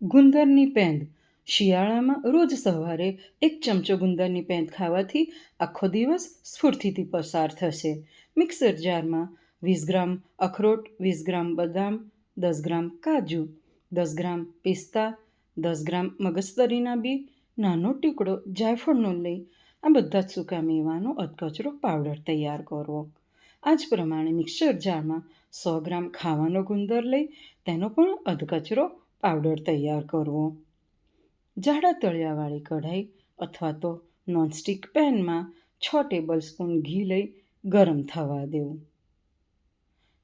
ગુંદરની પેંદ. શિયાળામાં રોજ સવારે એક ચમચો ગુંદરની પેંદ ખાવાથી આખો દિવસ સ્ફૂર્તિથી પસાર થશે. મિક્સર જારમાં વીસ ગ્રામ અખરોટ, વીસ ગ્રામ બદામ, દસ ગ્રામ કાજુ, દસ ગ્રામ પિસ્તા, દસ ગ્રામ મગજતરીના બી, નાનો ટુકડો જાયફળનો લઈ આ બધા જ સૂકા મેવાનો અધકચરો પાવડર તૈયાર કરવો આ જ પ્રમાણે મિક્સર જારમાં સો ગ્રામ ખાવાનો ગુંદર લઈ તેનો પણ અધકચરો પાવડર તૈયાર કરવો. જાડા તળિયાવાળી કઢાઈ અથવા તો નોનસ્ટિક પેનમાં છ ટેબલ સ્પૂન ઘી લઈ ગરમ થવા દેવું.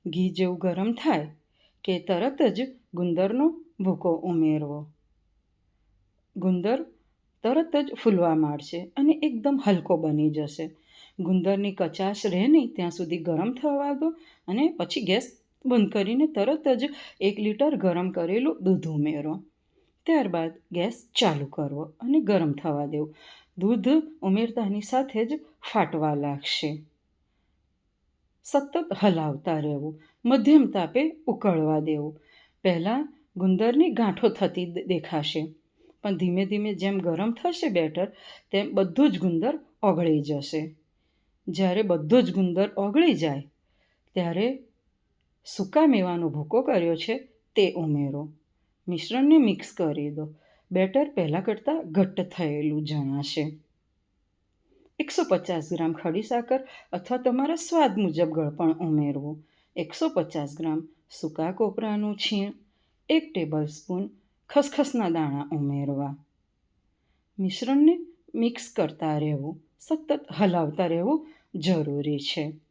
ઘી જેવું ગરમ થાય કે તરત જ ગુંદરનો ભૂકો ઉમેરવો. ગુંદર તરત જ ફૂલવા માંડશે અને એકદમ હલકો બની જશે. ગુંદરની કચાશ રહે નહીં, ત્યાં સુધી ગરમ થવા દો અને પછી ગેસ બંધ કરીને તરત જ એક લીટર ગરમ કરેલું દૂધ ઉમેરો. ત્યારબાદ ગેસ ચાલુ કરવો અને ગરમ થવા દેવું. દૂધ ઉમેરતાની સાથે જ ફાટવા લાગશે. સતત હલાવતા રહેવું. મધ્યમ તાપે ઉકળવા દેવું. પહેલાં ગુંદરની ગાંઠો થતી દેખાશે. પણ ધીમે ધીમે જેમ ગરમ થશે બેટર, તેમ બધું જ ગુંદર ઓગળી જશે. જ્યારે બધો જ ગુંદર ઓગળી જાય, ત્યારે સૂકા મેવાનો ભૂકો કર્યો છે? તે ઉમેરો. મિશ્રણને મિક્સ કરી દો. બેટર પહેલાં કરતાં ઘટ્ટ થયેલું જણાશે. એકસો પચાસ ગ્રામ ખડી સાકર અથવા તમારા સ્વાદ મુજબ ગળપણ ઉમેરવું. એકસો પચાસ ગ્રામ સૂકા કોપરાનું છીણ. એક ટેબલ સ્પૂન ખસખસના દાણા ઉમેરવા. મિશ્રણને મિક્સ કરતા રહેવું. સતત હલાવતા રહેવું જરૂરી છે.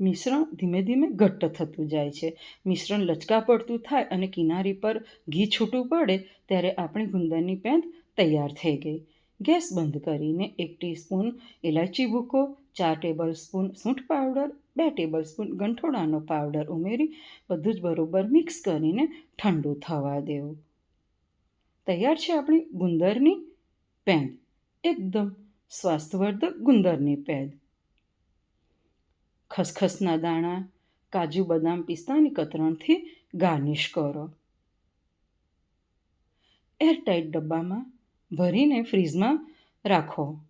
મિશ્રણ ધીમે ધીમે ઘટ્ટ થતું જાય છે. મિશ્રણ લચકા પડતું થાય અને કિનારી પર ઘી છૂટું પડે ત્યારે આપણી ગુંદરની પેંત તૈયાર થઈ ગઈ. ગેસ બંધ કરીને એક ટીસ્પૂન ઇલાયચી ભૂકો, ચાર ટેબલ સ્પૂન સૂંઠ પાવડર, બે ટેબલ સ્પૂન ગંઠોડાનો પાવડર ઉમેરી બધું જ બરોબર મિક્સ કરીને ઠંડુ થવા દેવું. તૈયાર છે આપણી ગુંદરની પેંદ એકદમ સ્વાસ્થ્યવર્ધક ગુંદરની પેંદ ખસખસના દાણા કાજુ બદામ પિસ્તાની કતરણથી ગાર્નિશ કરો. એરટાઈટ ડબ્બામાં ભરીને ફ્રીજમાં રાખો.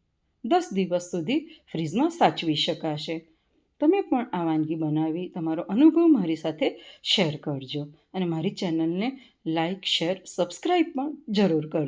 દસ દિવસ સુધી ફ્રીજમાં સાચવી શકાશે. તમે પણ આ વાનગી બનાવી તમારો અનુભવ મારી સાથે શેર કરજો અને મારી ચેનલને લાઈક, શેર, સબસ્ક્રાઈબ પણ જરૂર કરજો.